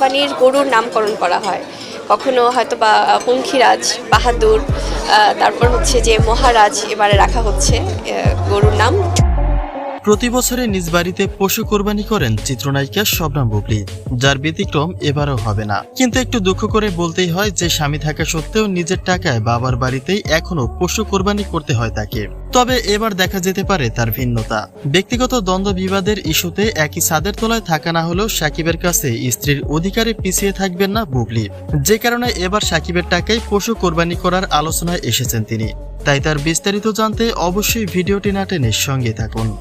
কোরবানির গরুর নামকরণ করা হয়। কখনো হয়তো বা পঙ্খিরাজ, বাহাদুর তারপর হচ্ছে যে মহারাজ এবারে রাখা হচ্ছে গরুর নাম। প্রতি বছরে নিজ বাড়িতে পশু কোরবানি করেন চিত্রনায়িকা শবনাম বুবলি, যার ব্যতিক্রম এবারও হবে না। কিন্তু একটু দুঃখ করে বলতেই হয় যে, স্বামী থাকা সত্ত্বেও নিজের টাকায় বাবার বাড়িতেই এখনও পশু কোরবানি করতে হয় তাকে। তবে এবার দেখা যেতে পারে তার ভিন্নতা। ব্যক্তিগত দ্বন্দ্ব বিবাদের ইস্যুতে একই ছাদের তলায় থাকা না হলেও সাকিবের কাছে স্ত্রীর অধিকারে পিছিয়ে থাকবেন না বুবলি। যে কারণে এবার সাকিবের টাকায় পশু কোরবানি করার আলোচনায় এসেছেন তিনি। তাই তার বিস্তারিত জানতে অবশ্যই ভিডিওটি না টেনে সঙ্গে থাকুন।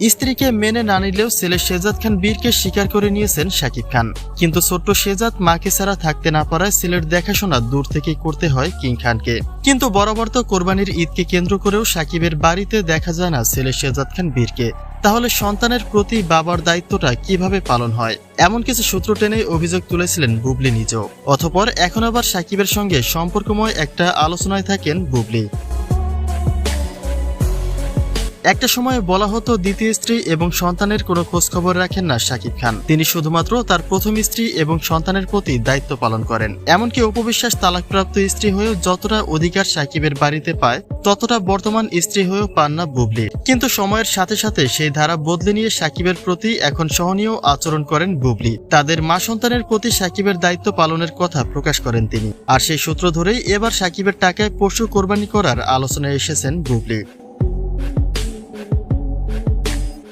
স্ত্রীকে মেনে না নিলেও ছেলে শেজাদ খান বীরকে স্বীকার করে নিয়েছেন শাকিব খান। কিন্তু ছোট্ট শেজাদ মাকে ছাড়া থাকতে না পারায় ছেলের দেখাশোনা দূর থেকেই করতে হয় কিং খানকে। কিন্তু বরাবর তো কোরবানির ঈদকে কেন্দ্র করেও সাকিবের বাড়িতে দেখা যায় না ছেলে শেজাদ খান বীরকে। তাহলে সন্তানের প্রতি বাবার দায়িত্বটা কীভাবে পালন হয়? এমন কিছু সূত্র টেনে অভিযোগ তুলেছিলেন বুবলি নিজেও। অথপর এখন আবার সাকিবের সঙ্গে সম্পর্কময় একটা আলোচনায় থাকেন বুবলি। একটা সময় বলা হতো দ্বিতীয় স্ত্রী এবং সন্তানের কোনো খোঁজখবর রাখেন না শাকিব খান। তিনি শুধুমাত্র তার প্রথম স্ত্রী এবং সন্তানের প্রতি দায়িত্ব পালন করেন। এমনকি উপবিশ্বাস তালাকপ্রাপ্ত স্ত্রী হয়েও যতটা অধিকার সাকিবের বাড়িতে পায়, ততটা বর্তমান স্ত্রী হয়েও পান না বুবলি। কিন্তু সময়ের সাথে সাথে সেই ধারা বদলে নিয়ে সাকিবের প্রতি এখন সহনীয় আচরণ করেন বুবলি। তাদের মা সন্তানের প্রতি সাকিবের দায়িত্ব পালনের কথা প্রকাশ করেন তিনি। আর সেই সূত্র ধরেই এবার সাকিবের টাকায় পশু কোরবানি করার আলোচনায় এসেছেন বুবলি।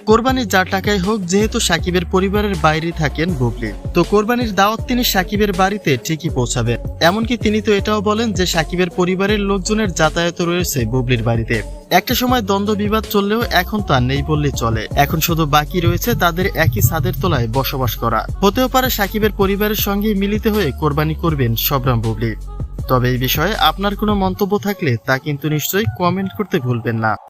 কোরবানি যার টাকায় হোক, যেহেতু সাকিবের পরিবারের বাইরে থাকেন বুবলি। তো কোরবানির দাওয়াত তিনি সাকিবের বাড়িতে ঠিকই পৌঁছাবেন। এমনকি তিনি তো এটাও বলেন যে সাকিবের পরিবারের লোকজনের যাতায়াত রয়েছে বুবলির বাড়িতে। একটা সময় দ্বন্দ্ব বিবাদ চললেও এখন তা নেই বললে চলে। এখন শুধু বাকি রয়েছে তাদের একই ছাদের তলায় বসবাস করা। হতেও পারে সাকিবের পরিবারের সঙ্গে মিলিত হয়ে কোরবানি করবেন সবরাম বুবলি। তবে এই বিষয়ে আপনার কোনো মন্তব্য থাকলে তা কিন্তু নিশ্চয়ই কমেন্ট করতে ভুলবেন না।